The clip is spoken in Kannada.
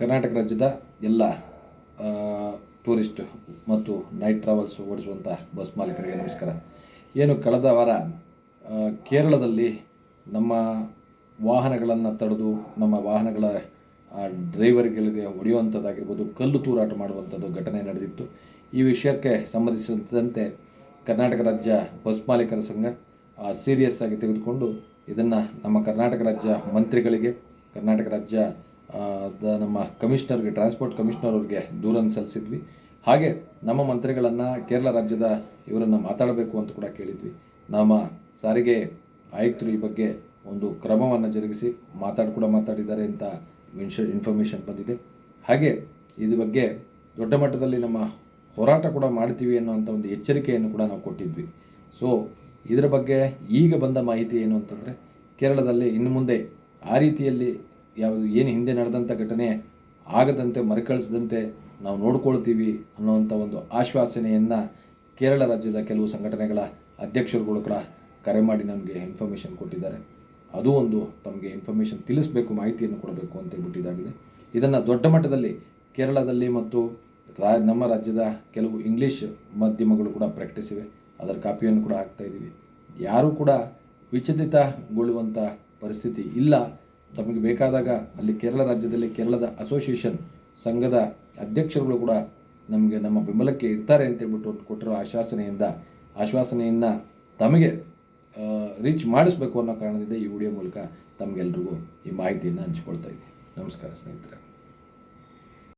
ಕರ್ನಾಟಕ ರಾಜ್ಯದ ಎಲ್ಲ ಟೂರಿಸ್ಟ್ ಮತ್ತು ನೈಟ್ ಟ್ರಾವೆಲ್ಸ್ ಓಡಿಸುವಂಥ ಬಸ್ ಮಾಲೀಕರಿಗೆ ನಮಸ್ಕಾರ. ಏನು ಕಳೆದ ವಾರ ಕೇರಳದಲ್ಲಿ ನಮ್ಮ ವಾಹನಗಳನ್ನು ತಡೆದು, ನಮ್ಮ ವಾಹನಗಳ ಡ್ರೈವರ್ಗಳಿಗೆ ಹೊಡೆಯುವಂಥದ್ದಾಗಿರ್ಬೋದು ಕಲ್ಲು ತೂರಾಟ ಮಾಡುವಂಥದ್ದು ಘಟನೆ ನಡೆದಿತ್ತು. ಈ ವಿಷಯಕ್ಕೆ ಸಂಬಂಧಿಸಿದಂತೆ ಕರ್ನಾಟಕ ರಾಜ್ಯ ಬಸ್ ಮಾಲೀಕರ ಸಂಘ ಸೀರಿಯಸ್ ಆಗಿ ತೆಗೆದುಕೊಂಡು ಇದನ್ನು ನಮ್ಮ ಕರ್ನಾಟಕ ರಾಜ್ಯ ಮಂತ್ರಿಗಳಿಗೆ, ಕರ್ನಾಟಕ ರಾಜ್ಯ ನಮ್ಮ ಕಮಿಷನರ್ಗೆ, ಟ್ರಾನ್ಸ್ಪೋರ್ಟ್ ಕಮಿಷನರ್ ಅವ್ರಿಗೆ ದೂರನ್ನು ಸಲ್ಲಿಸಿದ್ವಿ. ಹಾಗೆ ನಮ್ಮ ಮಂತ್ರಿಗಳನ್ನು ಕೇರಳ ರಾಜ್ಯದ ಇವರನ್ನು ಮಾತಾಡಬೇಕು ಅಂತ ಕೂಡ ಕೇಳಿದ್ವಿ. ನಮ್ಮ ಸಾರಿಗೆ ಆಯುಕ್ತರು ಈ ಬಗ್ಗೆ ಒಂದು ಕ್ರಮವನ್ನು ಜರುಗಿಸಿ ಮಾತಾಡಿ, ಕೂಡ ಮಾತಾಡಿದ್ದಾರೆ ಅಂತ ಇನ್ಶ, ಇನ್ಫಾರ್ಮೇಷನ್ ಬಂದಿದೆ. ಹಾಗೆ ಇದ್ರ ಬಗ್ಗೆ ದೊಡ್ಡ ಮಟ್ಟದಲ್ಲಿ ನಮ್ಮ ಹೋರಾಟ ಕೂಡ ಮಾಡ್ತೀವಿ ಅನ್ನೋವಂಥ ಒಂದು ಎಚ್ಚರಿಕೆಯನ್ನು ಕೂಡ ನಾವು ಕೊಟ್ಟಿದ್ವಿ. ಸೊ, ಇದರ ಬಗ್ಗೆ ಈಗ ಬಂದ ಮಾಹಿತಿ ಏನು ಅಂತಂದರೆ, ಕೇರಳದಲ್ಲಿ ಇನ್ನು ಮುಂದೆ ಆ ರೀತಿಯಲ್ಲಿ ಯಾವುದು ಏನು ಹಿಂದೆ ನಡೆದಂಥ ಘಟನೆ ಆಗದಂತೆ ಮರುಕಳಿಸದಂತೆ ನಾವು ನೋಡ್ಕೊಳ್ತೀವಿ ಅನ್ನೋವಂಥ ಒಂದು ಆಶ್ವಾಸನೆಯನ್ನು ಕೇರಳ ರಾಜ್ಯದ ಕೆಲವು ಸಂಘಟನೆಗಳ ಅಧ್ಯಕ್ಷರುಗಳು ಕೂಡ ಕರೆ ಮಾಡಿ ನಮಗೆ ಇನ್ಫಾರ್ಮೇಷನ್ ಕೊಟ್ಟಿದ್ದಾರೆ. ಅದು ಒಂದು ತಮಗೆ ಇನ್ಫಾರ್ಮೇಷನ್ ತಿಳಿಸಬೇಕು, ಮಾಹಿತಿಯನ್ನು ಕೊಡಬೇಕು ಅಂತ ಹೇಳ್ಬಿಟ್ಟಿದ್ದಾಗಿದೆ. ಇದನ್ನು ದೊಡ್ಡ ಮಟ್ಟದಲ್ಲಿ ಕೇರಳದಲ್ಲಿ ಮತ್ತು ರಾ, ನಮ್ಮ ರಾಜ್ಯದ ಕೆಲವು ಇಂಗ್ಲೀಷ್ ಮಾಧ್ಯಮಗಳು ಕೂಡ ಪ್ರಕಟಿಸಿವೆ ಅದರ ಕಾಪಿಯನ್ನು ಕೂಡ ಹಾಕ್ತಾ ಇದ್ದೀವಿ ಯಾರೂ ಕೂಡ ವಿಚಲಿತಗೊಳ್ಳುವಂಥ ಪರಿಸ್ಥಿತಿ ಇಲ್ಲ. ತಮಗೆ ಬೇಕಾದಾಗ ಅಲ್ಲಿ ಕೇರಳ ರಾಜ್ಯದಲ್ಲಿ ಕೇರಳದ ಅಸೋಸಿಯೇಷನ್ ಸಂಘದ ಅಧ್ಯಕ್ಷರುಗಳು ಕೂಡ ನಮಗೆ ನಮ್ಮ ಬೆಂಬಲಕ್ಕೆ ಇರ್ತಾರೆ ಅಂತ ಹೇಳ್ಬಿಟ್ಟು ಕೊಟ್ಟಿರೋ ಆಶ್ವಾಸನೆಯಿಂದ, ಆಶ್ವಾಸನೆಯನ್ನು ತಮಗೆ ರೀಚ್ ಮಾಡಿಸ್ಬೇಕು ಅನ್ನೋ ಕಾರಣದಿಂದ ಈ ವಿಡಿಯೋ ಮೂಲಕ ತಮಗೆಲ್ರಿಗೂ ಈ ಮಾಹಿತಿಯನ್ನು ಹಂಚ್ಕೊಳ್ತಾ ಇದ್ದೀನಿ. ನಮಸ್ಕಾರ ಸ್ನೇಹಿತರೆ.